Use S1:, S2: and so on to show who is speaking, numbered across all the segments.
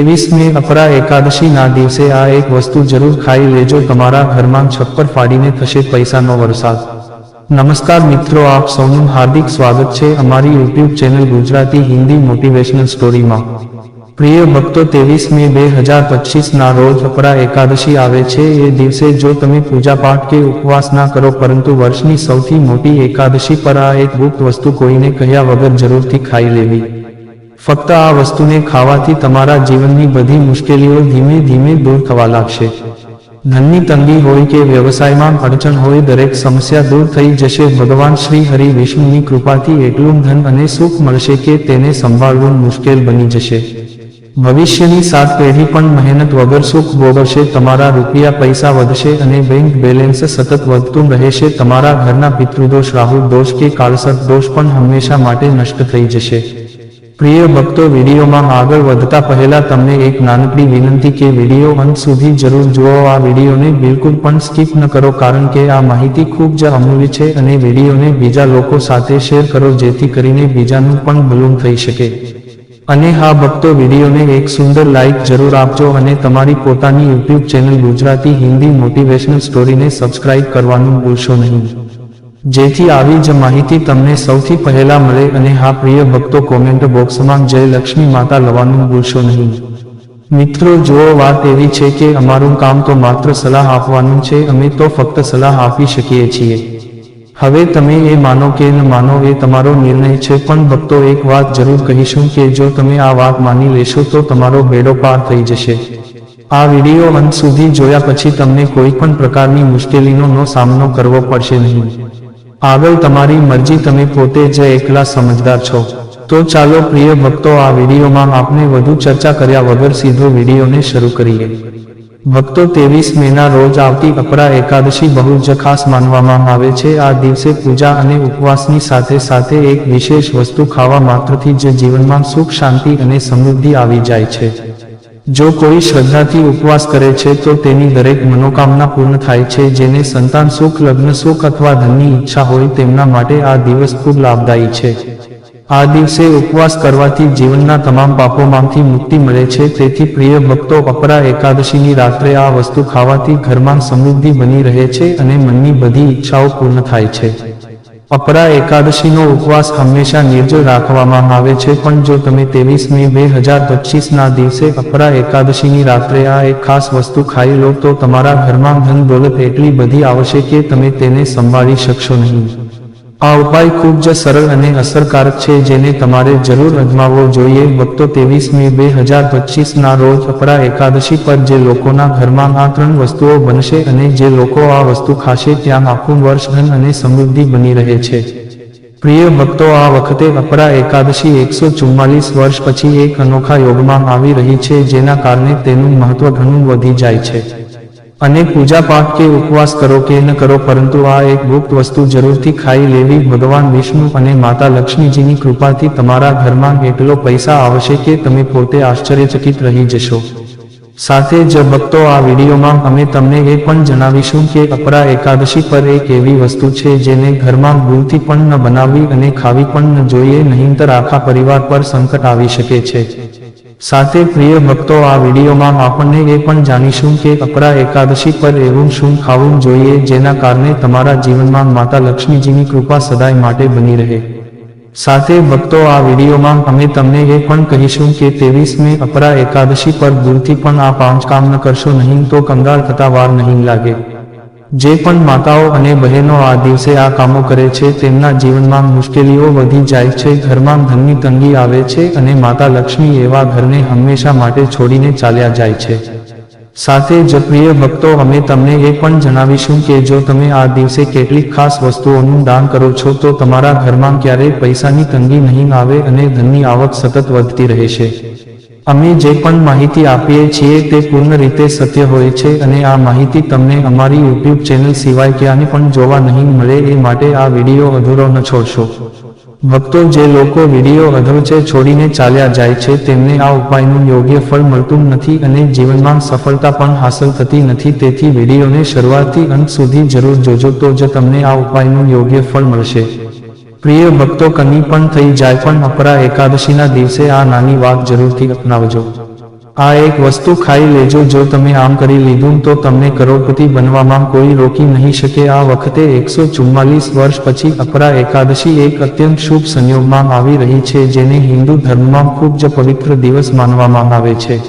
S1: ત્રેવીસમી અપરા એકાદશીના દિવસે આ એક વસ્તુ જરૂર ખાઈ લેજો. તમારા ઘરમાં છપ્પર ફાડીને થશે પૈસાનો વરસાદ. નમસ્કાર મિત્રો, આપ સૌનું હાર્દિક સ્વાગત છે અમારી YouTube channel Gujarati Hindi motivational સ્ટોરીમાં. પ્રિય ભક્તો ત્રેવીસ મે બે હજાર પચીસના રોજ અપરા એકાદશી આવે છે. એ દિવસે જો તમે પૂજાપાઠ કે ઉપવાસ ના કરો, પરંતુ વર્ષની સૌથી મોટી એકાદશી પર આ એક ગુપ્ત વસ્તુ કોઈને કહ્યા વગર જરૂરથી ખાઈ લેવી. ફક્ત આ વસ્તુને ખાવાથી તમારા જીવનની બધી મુશ્કેલીઓ ધીમે ધીમે દૂર થવા લાગશે. ધનની તંગી હોય કે વ્યવસાયમાં અડચણ હોય, દરેક સમસ્યા દૂર થઈ જશે. ભગવાન શ્રી હરિ વિષ્ણુની કૃપાથી એટલું ધન અને સુખ મળશે કે તેને સંભાળવું મુશ્કેલ બની જશે. ભવિષ્યની સાત પેઢી પણ મહેનત વગર સુખ ભોગવશે. તમારા રૂપિયા પૈસા વધશે અને બેંક બેલેન્સ સતત વધતું રહેશે. તમારા ઘરના પિતૃદોષ, રાહુ દોષ કે કાળસર્પ દોષ પણ હંમેશા માટે નષ્ટ થઈ જશે. પ્રિય ભક્તો, વિડીયોમાં આગળ વધતા પહેલા તમને એક નાનકડી વિનંતી કે વીડિયો અંત સુધી જરૂર જુઓ. આ વિડીયોને બિલકુલ પણ સ્કીપ ન કરો, કારણ કે આ માહિતી ખૂબ જ અમૂલ્ય છે અને વિડીયોને બીજા લોકો સાથે શેર કરો, જેથી કરીને બીજાનું પણ ભલું થઈ શકે. અને હા ભક્તો, વિડીયોને એક સુંદર લાઇક જરૂર આપજો અને તમારી પોતાની YouTube channel Gujarati Hindi motivational સ્ટોરીને subscribe કરવાનું ભૂલશો નહીં. જેથી આવી જ માહિતી તમને સૌથી પહેલા મળે અને હા, પ્રિય ભક્તો કોમેન્ટ બોક્સમાં જય લક્ષ્મી માતા લવાનું ભૂલશો નહીં. મિત્રો, જુઓ, વાત એવી છે કે અમારું કામ તો માત્ર સલાહ આપવાનું છે, અમે તો ફક્ત સલાહ આપી શકીએ છીએ. હવે તમે એ માનો કે ન માનો એ તમારો નિર્ણય છે, પણ ભક્તો, એક વાત જરૂર કહીશું કે જો તમે આ વાત માની લેશો તો તમારો બેડો પાર થઈ જશે. આ વીડિયો અંત સુધી જોયા પછી તમને કોઈ પણ પ્રકારની મુશ્કેલીનો સામનો કરવો પડશે નહીં. આગળ તમારી મરજી, તમે પોતે જ એકલા સમજદાર છો. તો ચાલો પ્રિય ભક્તો, આ વિડીયોમાં આપણે વધુ ચર્ચા કર્યા વગર સીધો વિડીયોને શરૂ કરીએ. ભક્તો, ત્રેવીસ મેના રોજ આવતી અપરા એકાદશી બહુ જ ખાસ માનવામાં આવે છે. આ દિવસે પૂજા અને ઉપવાસની સાથે સાથે એક વિશેષ વસ્તુ ખાવા માત્રથી જ જીવનમાં સુખ, શાંતિ અને સમૃદ્ધિ આવી જાય છે. જો કોઈ શ્રદ્ધાથી ઉપવાસ કરે છે, તો તેની દરેક મનોકામના પૂર્ણ થાય છે. જેને સંતાન સુખ, લગ્ન સુખ અથવા ધનની ઈચ્છા હોય, તેમના માટે આ દિવસ ખૂબ લાભદાયી છે. આ દિવસે ઉપવાસ કરવાથી જીવનના તમામ પાપોમાંથી મુક્તિ મળે છે. તેથી પ્રિય ભક્તો, અપરા એકાદશીની રાત્રે આ વસ્તુ ખાવાથી ઘરમાં સમૃદ્ધિ બની રહે છે અને મનની બધી ઈચ્છાઓ પૂર્ણ થાય છે. અપરા એકાદશીનો ઉપવાસ હંમેશા નિર્જળ રાખવામાં આવે છે, પણ જો તમે ત્રેવીસ મે બે હજાર પચીસના દિવસે અપરા એકાદશીની રાત્રે આ એક ખાસ વસ્તુ ખાઈ લો, તો તમારા ઘરમાં ધન દોલત એટલી બધી આવશે કે તમે તેને સંભાળી શકશો નહીં. આ ઉપાય ખૂબ જ સરળ અને અસરકારક છે, જેને તમારે જરૂર અજમાવવો જોઈએ. ભક્તો ત્રેવીસ મે બે હજાર પચીસના રોજ અપરા એકાદશી પર જે લોકોના ઘરમાં આ ત્રણ વસ્તુઓ બનશે અને જે લોકો આ વસ્તુ ખાશે, ત્યાં આખું વર્ષ ધન અને સમૃદ્ધિ બની રહે છે. પ્રિય ભક્તો, આ વખતે અપરા એકાદશી એકસો ચુમ્માલીસ વર્ષ પછી એક અનોખા યોગમાં આવી રહી છે, જેના કારણે તેનું મહત્વ ઘણું વધી જાય છે. અને પૂજા પાઠ કે ઉપવાસ કરો કે ન કરો, પરંતુ આ એક ગુપ્ત વસ્તુ જરૂરથી ખાઈ લેવી. ભગવાન વિષ્ણુ અને માતા લક્ષ્મીજીની કૃપાથી તમારા ઘરમાં એટલો પૈસા આવશે કે તમે પોતે આશ્ચર્યચકિત રહી જશો. સાથે જ ભક્તો, આ વિડીયોમાં અમે તમને એ પણ જણાવીશું કે અપરા એકાદશી પર એક એવી વસ્તુ છે જેને ઘરમાં ભૂલથી પણ ન બનાવવી અને ખાવી પણ ન જોઈએ, નહીંતર આખા પરિવાર પર સંકટ આવી શકે છે. સાથે પ્રિય ભક્તો, આ વિડીયોમાં આપણને એ પણ જાણીશું કે અપરા એકાદશી પર એવું શું ખાવું જોઈએ જેના કારણે તમારા જીવનમાં માતા લક્ષ્મીજીની કૃપા સદાય માટે બની રહે. સાથે ભક્તો, આ વિડીયોમાં અમે તમને એ પણ કહીશું કે ત્રેવીસ મે અપરા એકાદશી પર દૂરથી પણ આ પાંચ કામ ન કરશો નહીં તો કંગાળ થતા વાર નહીં લાગે. જે પણ માતાઓ અને બહેનો આ દિવસે આ કામો કરે છે, તેમના જીવનમાં મુશ્કેલીઓ વધી જાય છે, ઘરમાં ધનની તંગી આવે છે અને માતા લક્ષ્મી એવા ઘરને હંમેશા માટે છોડીને ચાલ્યા જાય છે. સાથે જ પ્રિય ભક્તો, અમે તમને એ પણ જણાવીશું કે જો તમે આ દિવસે કેટલીક ખાસ વસ્તુઓનું દાન કરો છો, તો તમારા ઘરમાં ક્યારેય પૈસાની તંગી નહીં આવે અને ધનની આવક સતત વધતી રહેશે અમે જે પણ માહિતી આપીએ છીએ તે પૂર્ણ રીતે સત્ય હોય છે અને આ માહિતી તમને અમારી યુટ્યુબ ચેનલ સિવાય ક્યાંય પણ જોવા નહીં મળે એ માટે આ વીડિયો અધૂરો ન છોડશો. ભક્તો, જે લોકો વીડિયો અધવચે છોડીને ચાલ્યા જાય છે, તેમને આ ઉપાયનું યોગ્ય ફળ મળતું નથી અને જીવનમાં સફળતા પણ હાંસલ થતી નથી. તેથી વિડીયોને શરૂઆતથી અંત સુધી જરૂર જોજો તો જ તમને આ ઉપાયનું યોગ્ય ફળ મળશે. પ્રિય ભક્તો, કની પણ થઈ જાય, પણ અપરા એકાદશીના દિવસે આ નાની વાત જરૂરથી અપનાવજો. આ એક વસ્તુ ખાઈ લેજો, જો તમે આમ કરી લીધું તો તમને કરોડપતિ બનવામાં કોઈ રોકી નહીં શકે. આ વખતે એકસો ચુમ્માલીસ વર્ષ પછી અપરા એકાદશી એક અત્યંત શુભ સંયોગમાં આવી રહી છે, જેને હિન્દુ ધર્મમાં ખૂબ જ પવિત્ર દિવસ માનવામાં આવે છે.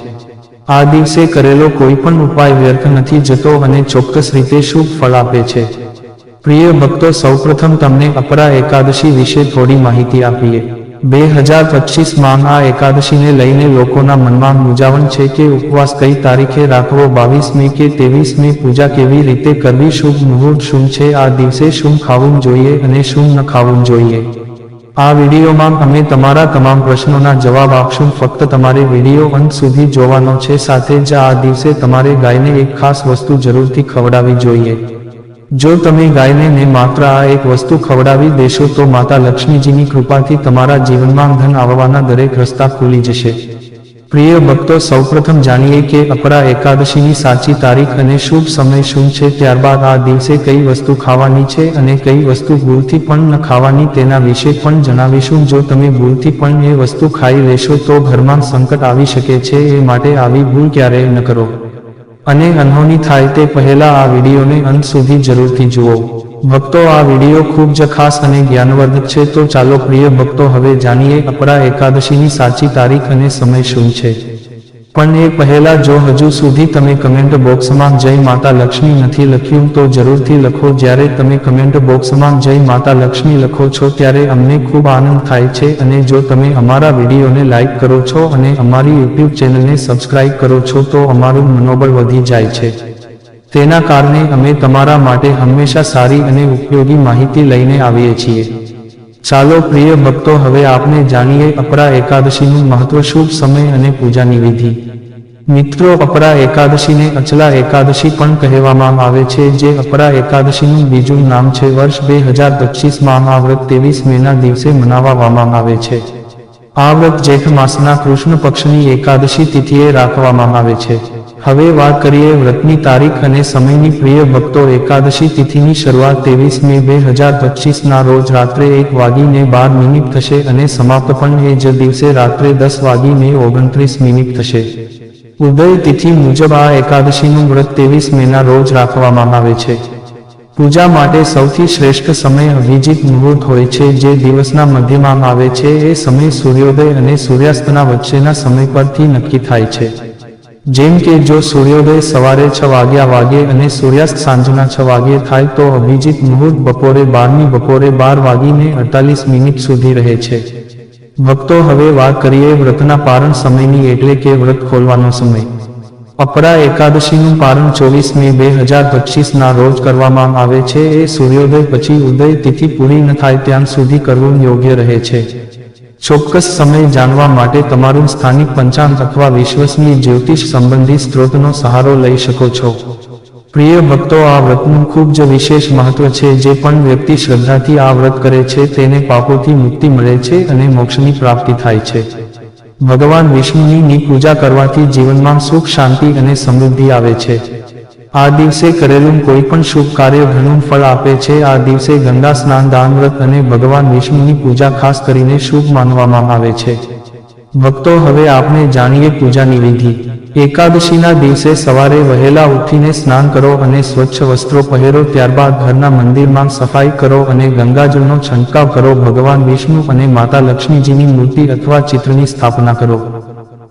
S1: આ દિવસે કરેલો કોઈ પણ ઉપાય વ્યર્થ નથી જતો અને ચોક્કસ રીતે શુભ ફળ આપે છે. પ્રિય ભક્તો, સૌપ્રથમ તમને અપરા એકાદશી વિશે થોડી માહિતી આપીએ. બે હજાર પચીસમાં આ એકાદશીને લઈને લોકોના મનમાં મૂંઝાવણ છે કે ઉપવાસ કઈ તારીખે રાખવો, બાવીસમી કે ત્રેવીસમી પૂજા કેવી રીતે કરવી, શુભ મુહૂર્ત શું છે, આ દિવસે શું ખાવું જોઈએ અને શું ન ખાવું જોઈએ. આ વિડીયોમાં અમે તમારા તમામ પ્રશ્નોના જવાબ આપશું. ફક્ત તમારે વીડિયો અંત સુધી જોવાનો છે. સાથે જ આ દિવસે તમારે ગાયને એક ખાસ વસ્તુ જરૂરથી ખવડાવવી જોઈએ. જો તમે ગાયને ને માત્ર આ એક વસ્તુ ખવડાવી દેશો, તો માતા લક્ષ્મીજીની કૃપાથી તમારા જીવનમાં ધન આવવાના દરેક રસ્તા ખુલી જશે. પ્રિય ભક્તો, સૌપ્રથમ જાણીએ કે અપરા એકાદશીની સાચી તારીખ અને શુભ સમય શું છે, ત્યારબાદ આ દિવસે કઈ વસ્તુ ખાવાની છે અને કઈ વસ્તુ ભૂલથી પણ ન ખાવાની તેના વિશે પણ જણાવીશું. જો તમે ભૂલથી પણ એ વસ્તુ ખાઈ લેશો, તો ઘરમાં સંકટ આવી શકે છે, એ માટે આવી ભૂલ ક્યારેય ન કરો. અને અનહોની થાય તે પહેલા આ વિડીયોને અંત સુધી જરૂરથી જુઓ. ભક્તો, આ વીડિયો ખૂબ જ ખાસ અને જ્ઞાનવર્ધક છે, તો ચાલો પ્રિય ભક્તો, હવે જાણીએ અપરા એકાદશીની સાચી તારીખ અને સમય શું છે. પણ એ પહેલા જો હજુ સુધી તમે કમેન્ટ બોક્સમાં જય માતા લક્ષ્મી નથી લખ્યું, તો જરૂરથી લખો. જ્યારે તમે કમેન્ટ બોક્સમાં જય માતા લક્ષ્મી લખો છો, ત્યારે અમને ખૂબ આનંદ થાય છે. અને જો તમે અમારા વિડીયોને લાઈક કરો છો અને અમારી યુટ્યુબ ચેનલને સબસ્ક્રાઇબ કરો છો, તો અમારું મનોબળ વધી જાય છે. તેના કારણે અમે તમારા માટે હંમેશા સારી અને ઉપયોગી માહિતી લઈને આવીએ છીએ. ચાલો પ્રિય ભક્તો, હવે આપણે જાણીએ અપરા એકાદશીનું મહત્વ, શુભ સમય અને પૂજાની વિધિ. મિત્રો, અપરા એકાદશીને અચલા એકાદશી પણ કહેવામાં આવે છે, જે અપરા એકાદશીનું બીજું નામ છે, વર્ષ બે હજાર પચીસમાં આ વ્રત ત્રેવીસ મેના દિવસે મનાવવામાં આવે છે. આ વ્રત જેઠ માસના કૃષ્ણ પક્ષની એકાદશી તિથિએ રાખવામાં આવે છે. હવે વાત કરીએ વ્રતની તારીખ અને સમયની. પ્રિય ભક્તો, એકાદશી તિથિની શરૂઆત ત્રેવીસ મે બે હજાર પચીસના રોજ રાત્રે એક વાગીને બાર મિનિટ થશે અને સમાપ્ત પણ એ જ દિવસે રાત્રે દસ વાગીને ઓગણત્રીસ મિનિટ થશે. ઉદય તિથિ મુજબ આ એકાદશીનું વ્રત ત્રેવીસ મેના રોજ રાખવામાં આવે છે. પૂજા માટે સૌથી શ્રેષ્ઠ સમય અભિજીત મુહૂર્ત હોય છે. જે દિવસના મધ્યમાં આવે છે, એ સમય સૂર્યોદય અને સૂર્યાસ્તના વચ્ચેના સમય પરથી નક્કી થાય છે. જેમ કે જો સૂર્યોદય સવારે છ વાગ્યા વાગે અને સૂર્યાસ્ત સાંજના છ વાગ્યે થાય, તો અભિજીત મુહૂર્ત બપોરે બારની બપોરે બાર વાગીને અડતાલીસ મિનિટ સુધી રહે છે. ભક્તો હવે વાત કરીએ વ્રતના પારણ સમયની એટલે કે વ્રત ખોલવાનો સમય. અપરા એકાદશીનું પારણ ચોવીસ મે બે હજાર પચીસના રોજ કરવામાં આવે છે. એ સૂર્યોદય પછી ઉદય તિથિ પૂરી ન થાય ત્યાં સુધી કરવું યોગ્ય રહે છે. ચોક્કસ સમય જાણવા માટે તમારું સ્થાનિક પંચાંગ અથવા વિશ્વસનીય જ્યોતિષ સંબંધી સ્ત્રોતનો સહારો લઈ શકો છો. પ્રિય ભક્તો, આ વ્રતનું ખૂબ જ વિશેષ મહત્વ છે. જે પણ વ્યક્તિ શ્રદ્ધાથી આ વ્રત કરે છે, તેને પાપોથી મુક્તિ મળે છે અને મોક્ષની પ્રાપ્તિ થાય છે. ભગવાન વિષ્ણુની પૂજા કરવાથી જીવનમાં સુખ, શાંતિ અને સમૃદ્ધિ આવે છે. આ દિવસે કરેલું કોઈ પણ શુભ કાર્ય ઘણું ફળ આપે છે. આ દિવસે ગંગા સ્નાન, દાન વ્રત અને ભગવાન વિષ્ણુની પૂજા ખાસ કરીને શુભ માનવામાં આવે છે. ભક્તો, હવે આપણે જાણીએ પૂજાની વિધિ. એકાદશીના દિવસે સવારે વહેલા ઉઠીને સ્નાન કરો અને સ્વચ્છ વસ્ત્રો પહેરો, ત્યારબાદ ઘરના મંદિરમાં સફાઈ કરો અને ગંગાજળનો છંટકાવ કરો. ભગવાન વિષ્ણુ અને માતા લક્ષ્મીજીની મૂર્તિ અથવા ચિત્રની સ્થાપના કરો.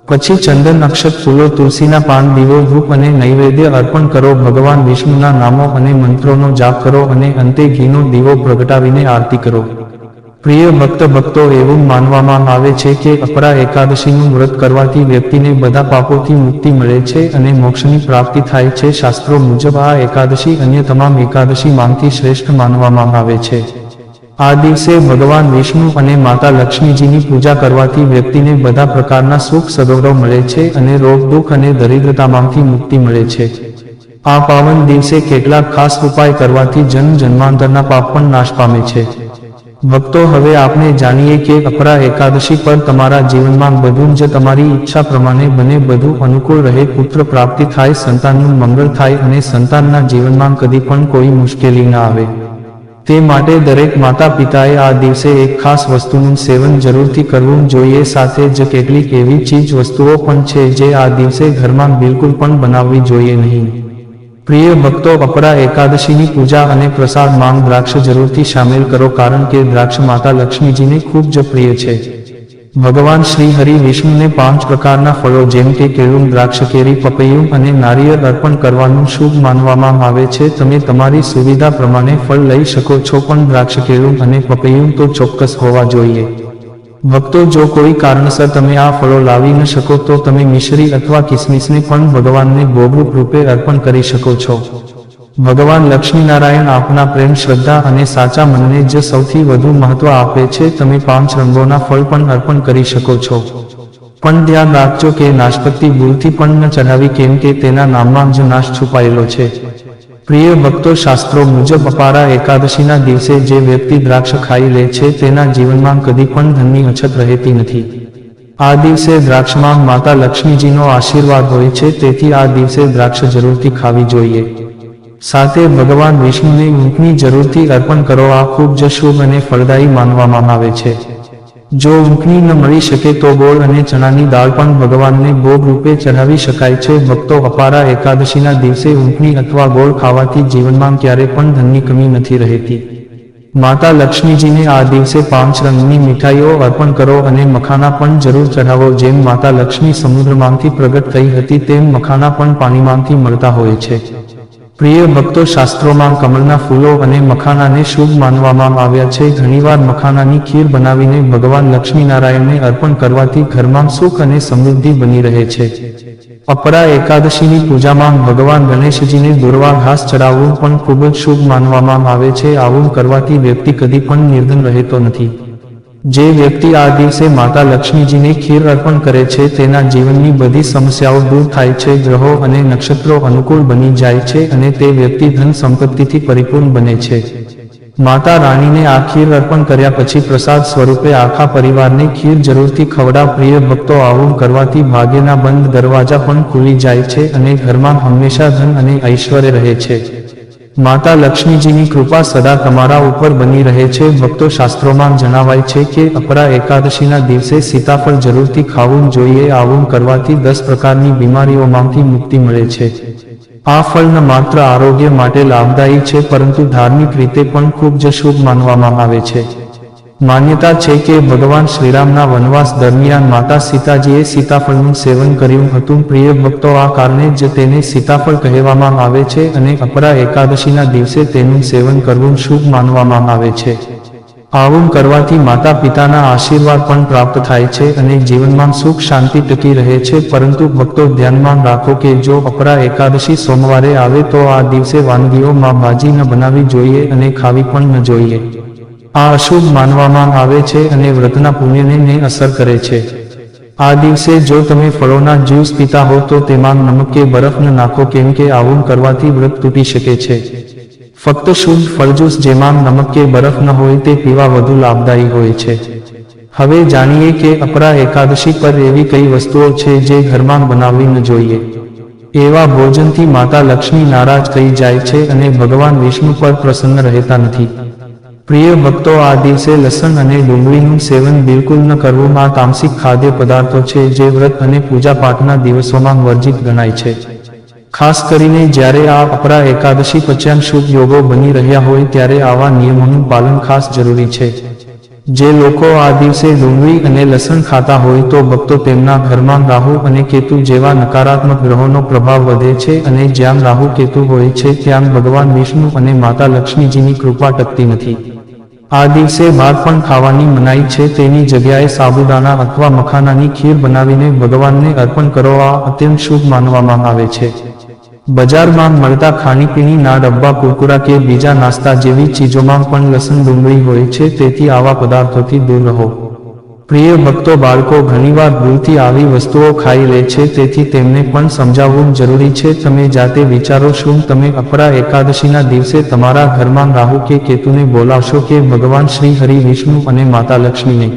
S1: પછી ચંદન અક્ષત ફૂલો, તુલસીના પાન, દીવો, ધૂપ અને નૈવેદ્ય અર્પણ કરો. ભગવાન વિષ્ણુના નામો અને મંત્રોનો જાપ કરો અને અંતે ઘીનો દીવો પ્રગટાવીને આરતી કરો. પ્રિય ભક્ત ભક્તો, એવું માનવામાં આવે છે કે અપરા એકાદશીનું વ્રત કરવાથી વ્યક્તિને બધા પાપોથી મુક્તિ મળે છે અને મોક્ષની પ્રાપ્તિ થાય છે. શાસ્ત્રો મુજબ આ એકાદશી અન્ય તમામ એકાદશી માંગથી શ્રેષ્ઠ માનવામાં આવે છે. આ દિવસે ભગવાન વિષ્ણુ અને માતા લક્ષ્મીજીની પૂજા કરવાથી વ્યક્તિને બધા પ્રકારના સુખ સગૌરવ મળે છે અને રોગ, દુઃખ અને દરિદ્રતામાંથી મુક્તિ મળે છે. આ પાવન દિવસે કેટલાક ખાસ ઉપાય કરવાથી જન્મ જન્માંતરના પાપ પણ નાશ પામે છે. ભક્તો, હવે આપણે જાણીએ કે અપરા એકાદશી પર તમારા જીવનમાં બધું જ તમારી ઈચ્છા પ્રમાણે બને, બધું અનુકૂળ રહે, પુત્ર પ્રાપ્તિ થાય, સંતાનનું મંગળ થાય અને સંતાનના જીવનમાં કદી પણ કોઈ મુશ્કેલી ન આવે. તે માટે દરેક માતા પિતાએ આ દિવસે એક ખાસ વસ્તુનું સેવન જરૂરથી કરવું જોઈએ. સાથે જ કેટલીક એવી ચીજ વસ્તુઓ પણ છે જે આ દિવસે ઘરમાં બિલકુલ પણ બનાવવી જોઈએ નહીં. પ્રિય ભક્તો અપરા એકાદશીની પૂજા અને પ્રસાદ માંગ દ્રાક્ષ જરૂરથી સામેલ કરો કારણ કે દ્રાક્ષ માતા લક્ષ્મીજીને ખૂબ જ પ્રિય છે. ભગવાન શ્રી હરિ વિષ્ણુને પાંચ પ્રકારના ફળો જેમ કે કેળું, દ્રાક્ષ, કેરી, પપૈયું અને નારિયેળ અર્પણ કરવાનું શુભ માનવામાં આવે છે. તમે તમારી સુવિધા પ્રમાણે ફળ લઈ શકો છો, પણ દ્રાક્ષ, કેળું અને પપૈયું તો ચોક્કસ હોવા જોઈએ. ભક્તો, જો કોઈ કારણસર તમે આ ફળો લાવી ન શકો, તો તમે મિશ્રી અથવા કિસમિસને પણ ભગવાનને ભોગરૂપ રૂપે અર્પણ કરી શકો છો. ભગવાન લક્ષ્મીનારાયણ આપના પ્રેમ, શ્રદ્ધા અને સાચા મનને જ સૌથી વધુ મહત્વ આપે છે. તમે પાંચ રંગોના ફળ પણ અર્પણ કરી શકો છો. પણ ધ્યાન રાખજો કે નાશપતિ ભૂલથી પણ ન ચઢાવી, કેમ કે તેના નામમાં જ નાશ છુપાયેલો છે. પ્રિય ભક્તો, શાસ્ત્રો મુજબ અપારા એકાદશીના દિવસે જે વ્યક્તિ દ્રાક્ષ ખાઈ લે છે, તેના જીવનમાં કદી પણ ધનની અછત રહેતી નથી. આ દિવસે દ્રાક્ષમાં માતા લક્ષ્મીજીનો આશીર્વાદ હોય છે, તેથી આ દિવસે દ્રાક્ષ જરૂરથી ખાવી જોઈએ. સાથે ભગવાન વિષ્ણુને ઊંટની જરૂરથી અર્પણ કરો, આ ખૂબ જ શુભ અને ફળદાયી માનવામાં આવે છે. જો ઊંઘણી ન મળી શકે તો ગોળ અને ચણાની દાળ પણ ભગવાનને ભોગ રૂપે ચઢાવી શકાય છે. ભક્તો અપારા એકાદશીના દિવસે ઊંટની અથવા ગોળ ખાવાથી જીવનમાં ક્યારે પણ ધનની કમી નથી રહેતી. માતા લક્ષ્મીજીને આ દિવસે પાંચ રંગની મીઠાઈઓ અર્પણ કરો અને મખાના પણ જરૂર ચઢાવો. જેમ માતા લક્ષ્મી સમુદ્રમાંથી પ્રગટ થઈ હતી, તેમ મખાના પણ પાણીમાંથી મળતા હોય છે. પ્રિય ભક્તો, શાસ્ત્રોમાં કમળના ફૂલો અને મખાનાને શુભ માનવામાં આવ્યા છે. ઘણીવાર મખાનાની ખીર બનાવીને ભગવાન લક્ષ્મીનારાયણને અર્પણ કરવાથી ઘરમાં સુખ અને સમૃદ્ધિ બની રહે છે. અપરા એકાદશીની પૂજામાં ભગવાન ગણેશજીને દુર્વા ઘાસ ચડાવવું પણ ખૂબ જ શુભ માનવામાં આવે છે. આવું કરવાથી વ્યક્તિ કદી પણ નિર્ધન રહેતો નથી. જે વ્યક્તિ આ દિવસે માતા લક્ષ્મીજીને ખીર અર્પણ કરે છે, તેના જીવનની બધી સમસ્યાઓ દૂર થાય છે, ગ્રહો અને નક્ષત્રો અનુકૂળ બની જાય છે અને તે વ્યક્તિ ધન સંપત્તિથી પરિપૂર્ણ બને છે. માતા રાણીને આ ખીર અર્પણ કર્યા પછી પ્રસાદ સ્વરૂપે આખા પરિવારને ખીર જરૂરથી ખવડા પ્રિય ભક્તો આવું કરવાથી ભાગ્યના બંધ દરવાજા પણ ખુલી જાય છે અને ઘરમાં હંમેશા ધન અને ઐશ્વર્ય રહે છે. માતા લક્ષ્મીજીની કૃપા સદા તમારા ઉપર બની રહે છે. ભક્તો શાસ્ત્રોમાં જણાવાય છે કે અપરા એકાદશીના દિવસે સીતાફળ જરૂરથી ખાવું જોઈએ, આવું કરવાથી દસ પ્રકારની બીમારીઓમાંથી મુક્તિ મળે છે. આ ફળ ન માત્ર આરોગ્ય માટે લાભદાયી છે, પરંતુ ધાર્મિક રીતે પણ ખૂબ જ શુભ માનવામાં આવે છે. માન્યતા છે કે ભગવાન શ્રીરામના વનવાસ દરમિયાન માતા સીતાજીએ સીતાફળનું સેવન કર્યું હતું. પ્રિય ભક્તો, આ કારણે જ તેને સીતાફળ કહેવામાં આવે છે અને અપરા એકાદશીના દિવસે તેનું સેવન કરવું શુભ માનવામાં આવે છે. આવું કરવાથી માતા પિતાના આશીર્વાદ પણ પ્રાપ્ત થાય છે અને જીવનમાં સુખ શાંતિ ટકી રહે છે. પરંતુ ભક્તો, ધ્યાનમાં રાખો કે જો અપરા એકાદશી સોમવારે આવે તો આ દિવસે વાનગીઓમાં ભાજી ન બનાવી જોઈએ અને ખાવી પણ ન જોઈએ. આ અશુભ માનવામાં આવે છે અને વ્રતના પુણ્યને અસર કરે છે. આ દિવસે જો તમે ફળોના જ્યુસ પીતા હો તો તેમાં નમક કે બરફ ન નાખો કેમ કે આવું કરવાથી વ્રત તૂટી શકે છે. ફક્ત શુદ્ધ ફળજૂસ જેમાં નમક કે બરફ ન હોય તે પીવા વધુ લાભદાયી હોય છે. હવે જાણીએ કે અપરા એકાદશી પર એવી કઈ વસ્તુઓ છે જે ઘરમાં બનાવવી ન જોઈએ. એવા ભોજનથી માતા લક્ષ્મી નારાજ થઈ જાય છે અને ભગવાન વિષ્ણુ પર પ્રસન્ન રહેતા નથી. પ્રિય ભક્તો, આ દિવસે લસણ અને ડુંગળીનું સેવન બિલકુલ ન કરવું આ તામસિક ખાદ્ય પદાર્થો છે, જે વ્રત અને પૂજા પાઠના દિવસોમાં વર્જિત ગણાય છે. ખાસ કરીને જ્યારે આ અપરા એકાદશી પચ્યાન શુભ યોગો બની રહ્યા હોય, ત્યારે આવા નિયમોનું પાલન ખાસ જરૂરી છે. જે લોકો આ દિવસે ડુંગળી અને લસણ ખાતા હોય, તો ભક્તો તેમના ઘરમાં રાહુ અને કેતુ જેવા નકારાત્મક ગ્રહોનો પ્રભાવ વધે છે અને જ્યાં રાહુ કેતુ હોય છે, ત્યાં ભગવાન વિષ્ણુ અને માતા લક્ષ્મીજીની કૃપા ટકતી નથી. આ દિવસે ભાત પણ ખાવાની મનાઈ છે. તેની જગ્યાએ સાબુદાણા અથવા મખાનાની ખીર બનાવીને ભગવાનને અર્પણ કરો આ અત્યંત શુભ માનવામાં આવે છે. બજારમાં મળતા ખાણીપીણીના ડબ્બા, કુરકુરા કે બીજા નાસ્તા જેવી ચીજોમાં પણ લસણ ડુંગળી હોય છે. તેથી આવા પદાર્થોથી દૂર રહો. પ્રિય ભક્તો બાળકો, ઘણીવાર ભૂલથી આવી વસ્તુઓ ખાઈ લે છે, તેથી તેમને પણ સમજાવવું જરૂરી છે. તમે જાતે વિચારો શું? તમે અપરા એકાદશીના દિવસે તમારા ઘરમાં રાહુ કે કેતુને બોલાવશો કે ભગવાન શ્રી હરિ વિષ્ણુ અને માતા લક્ષ્મીને?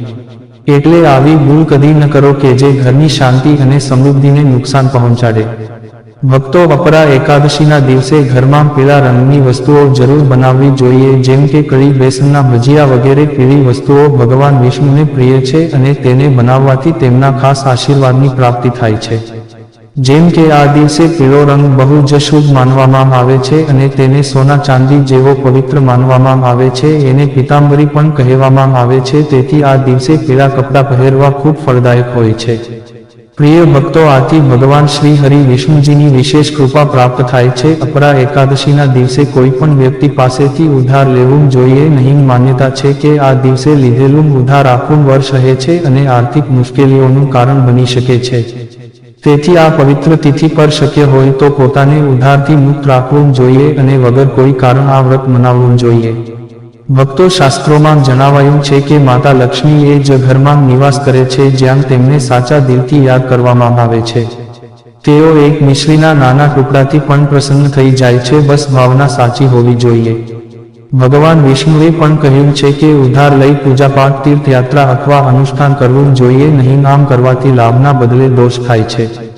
S1: એટલે આવી ભૂલ કદી ન કરો કે જે ઘરની શાંતિ અને સમૃદ્ધિને નુકસાન પહોંચાડે. ભક્તો અપરા એકાદશીના દિવસે ઘરમાં પીળા રંગની વસ્તુઓ જરૂર બનાવવી જોઈએ, જેમ કે કળી બેસનના ભજીયા વગેરે પીળી વસ્તુઓ ભગવાન વિષ્ણુને પ્રિય છે અને તેને બનાવવાથી તેમના ખાસ આશીર્વાદની પ્રાપ્તિ થાય છે. જેમ કે આ દિવસે પીળો રંગ બહુ જ શુભ માનવામાં આવે છે અને તેને સોના ચાંદી જેવો પવિત્ર માનવામાં આવે છે, એને પિતાંબરી પણ કહેવામાં આવે છે, તેથી આ દિવસે પીળા કપડાં પહેરવા ખૂબ ફળદાયક હોય છે. પ્રિય ભક્તો, આથી ભગવાન શ્રી હરિ વિષ્ણુજીની વિશેષ કૃપા પ્રાપ્ત થાય છે. અપરા એકાદશીના દિવસે કોઈ પણ વ્યક્તિ પાસેથી ઉધાર લેવું જોઈએ નહીં. માન્યતા છે કે આ દિવસે લીધેલું ઉધાર આખું વર્ષ રહે છે અને આર્થિક મુશ્કેલીઓનું કારણ બની શકે છે. તેથી આ પવિત્ર તિથિ પર શક્ય હોય તો પોતાને ઉધારથી મુક્ત રાખવું જોઈએ અને વગર કોઈ કારણ આ વ્રત મનાવવું જોઈએ. ભક્તો શાસ્ત્રોમાં જણાવાયું છે કે માતા લક્ષ્મી એ જ ઘરમાં નિવાસ કરે છે જ્યાં તેમને સાચા દિલથી યાદ કરવામાં આવે છે. તેઓ એક મિશ્રીના નાના ટુકડાથી પણ પ્રસન્ન થઈ જાય છે, બસ ભાવના સાચી હોવી જોઈએ. ભગવાન વિષ્ણુએ પણ કહ્યું છે કે ઉધાર લઈ પૂજાપાઠ, તીર્થયાત્રા અથવા અનુષ્ઠાન કરવું જોઈએ, નહીં આમ કરવાથી લાભના બદલે દોષ થાય છે.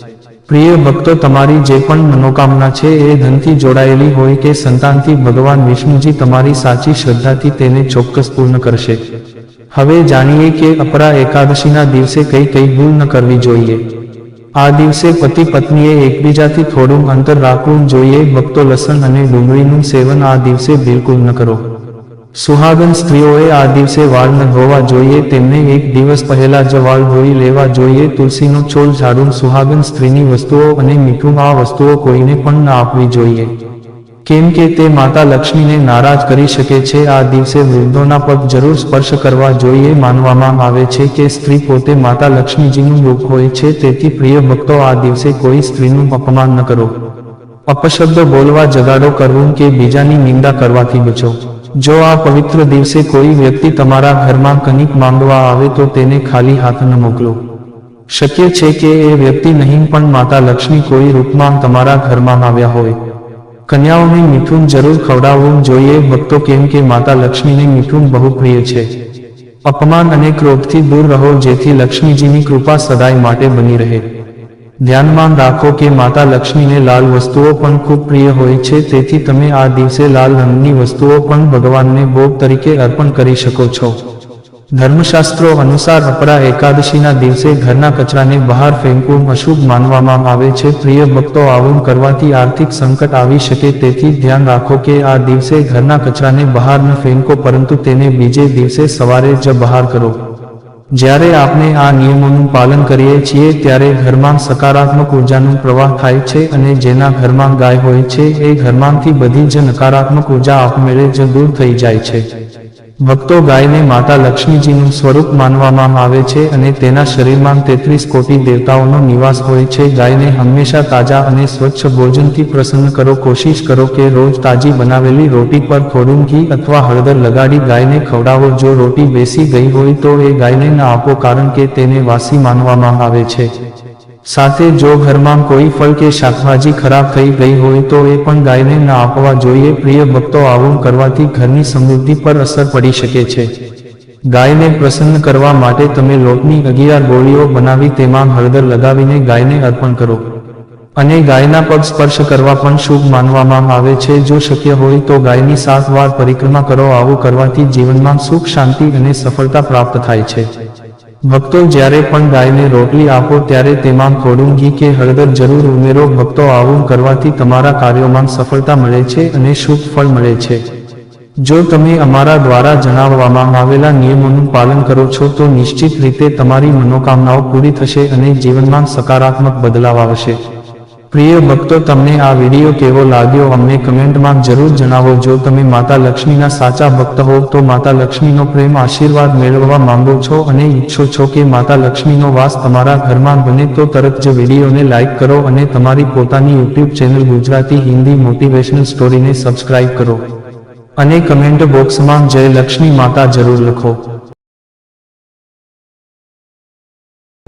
S1: પ્રિય ભક્તો, તમારી જે પણ મનોકામના છે એ ધનથી જોડાયેલી હોય કે સંતાનથી, ભગવાન વિષ્ણુજી તમારી સાચી શ્રદ્ધાથી તેને ચોક્કસ પૂર્ણ કરશે. હવે જાણીએ કે અપરા એકાદશીના દિવસે કઈ કઈ ભૂલ ન કરવી જોઈએ. આ દિવસે પતિ પત્નીએ એકબીજાથી થોડું અંતર રાખવું જોઈએ. ભક્તો લસણ અને ડુંગળીનું સેવન આ દિવસે બિલકુલ ન કરો. સુહાગન સ્ત્રીઓએ આ દિવસે વાળ ન ધોવા જોઈએ, તેમને એક દિવસ પહેલા જ વાળ ધોઈ લેવા જોઈએ, તુલસીનો છોલ ઝાડું, સુહાગન સ્ત્રીની વસ્તુઓ અને મીઠું, આ વસ્તુઓ કોઈને પણ ન આપવી જોઈએ. કેમ કે તે માતા લક્ષ્મીને નારાજ કરી શકે છે, આ દિવસે વૃદ્ધોના પગ જરૂર સ્પર્શ કરવા જોઈએ માનવામાં આવે છે કે સ્ત્રી પોતે માતા લક્ષ્મીજીનું રૂપ હોય છે, તેથી પ્રિય ભક્તો આ દિવસે કોઈ સ્ત્રીનું અપમાન ન કરો. અપશબ્દ બોલવા, જગાડો કરવું કે બીજાની નિંદા કરવાથી બચો. જો આ પવિત્ર દિવસે કોઈ વ્યક્તિ તમારા ઘરમાં કંઈક માંગવા આવે તો તેને ખાલી હાથ ન મોકલો. શક્ય છે કે એ વ્યક્તિ નહીં, પણ માતા લક્ષ્મી કોઈ રૂપમાં તમારા ઘરમાં આવ્યા હોય. કન્યાઓને મીઠું જરૂર ખવડાવવું જોઈએ. ભક્તો કેમ કે માતા લક્ષ્મીને મીઠું બહુ પ્રિય છે. અપમાન અને ક્રોધથી દૂર રહો, જેથી લક્ષ્મીજીની કૃપા સદાય માટે બની રહે. ધ્યાનમાં રાખો કે માતા લક્ષ્મીને લાલ વસ્તુઓ પણ ખૂબ પ્રિય હોય છે, તેથી તમે આ દિવસે લાલ રંગની વસ્તુઓ પણ ભગવાનને ભોગ તરીકે અર્પણ કરી શકો છો. ધર્મશાસ્ત્રો અનુસાર અપરા એકાદશીના દિવસે ઘરના કચરાને બહાર ફેંકવું અશુભ માનવામાં આવે છે. પ્રિય ભક્તો, આવું કરવાથી આર્થિક સંકટ આવી શકે, તેથી ધ્યાન રાખો કે આ દિવસે ઘરના કચરાને બહાર ન ફેંકો, પરંતુ તેને બીજે દિવસે સવારે જ બહાર કરો. જ્યારે આપણે આ નિયમોનું પાલન કરીએ છીએ, ત્યારે ઘરમાં સકારાત્મક ઉર્જાનો પ્રવાહ થાય છે અને જેના ઘરમાં ગાય હોય છે, એ ઘરમાંથી બધી જ નકારાત્મક ઊર્જા આપમેળે જ દૂર થઈ જાય છે. ભક્તો ગાયને માતા લક્ષ્મીજીનું સ્વરૂપ માનવામાં આવે છે અને તેના શરીરમાં તેત્રીસ કોટી દેવતાઓનો નિવાસ હોય છે. ગાયને હંમેશા તાજા અને સ્વચ્છ ભોજનથી પ્રસન્ન કરો. કોશિશ કરો કે રોજ તાજી બનાવેલી રોટી પર થોડું ઘી અથવા હળદર લગાડી ગાયને ખવડાવો. જો રોટી બેસી ગઈ હોય તો એ ગાયને ના આપો, કારણ કે તેને વાસી માનવામાં આવે છે. સાથે જો ઘરમાં કોઈ ફળ કે શાકભાજી ખરાબ થઈ ગઈ હોય તો એ પણ ગાયને ના આપવા જોઈએ. પ્રિય ભક્તો, આવું કરવાથી ઘરની સમૃદ્ધિ પર અસર પડી શકે છે. ગાયને પ્રસન્ન કરવા માટે તમે લોટની અગિયાર ગોળીઓ બનાવી તેમાં હળદર લગાવીને ગાયને અર્પણ કરો. અને ગાયના પગ સ્પર્શ કરવા પણ શુભ માનવામાં આવે છે. જો શક્ય હોય તો ગાયની સાત વાર પરિક્રમા કરો. આવું કરવાથી જીવનમાં સુખ, શાંતિ અને સફળતા પ્રાપ્ત થાય છે. ભક્તો જ્યારે પણ ગાયને રોટલી આપો ત્યારે તેમાં થોડું ઘી કે હળદર જરૂર ઉમેરો. ભક્તો આવું કરવાથી તમારા કાર્યોમાં સફળતા મળે છે અને શુભ ફળ મળે છે. જો તમે અમારા દ્વારા જણાવવામાં આવેલા નિયમોનું પાલન કરો છો તો નિશ્ચિત રીતે તમારી મનોકામનાઓ પૂરી થશે અને જીવનમાં સકારાત્મક બદલાવ આવશે. પ્રિય ભક્તો, તમને આ વીડિયો કેવો લાગ્યો અમને કમેન્ટમાં જરૂર જણાવો. જો તમે માતા લક્ષ્મીના સાચા ભક્ત હો, તો માતા લક્ષ્મીનો પ્રેમ આશીર્વાદ મેળવવા માંગો છો અને ઈચ્છો છો કે માતા લક્ષ્મીનો વાસ તમારા ઘરમાં બને, તો તરત જ વિડીયોને લાઇક કરો અને તમારી પોતાની YouTube channel Gujarati Hindi motivational સ્ટોરીને subscribe કરો. અને કમેન્ટ બોક્સમાં જય લક્ષ્મી માતા જરૂર લખો.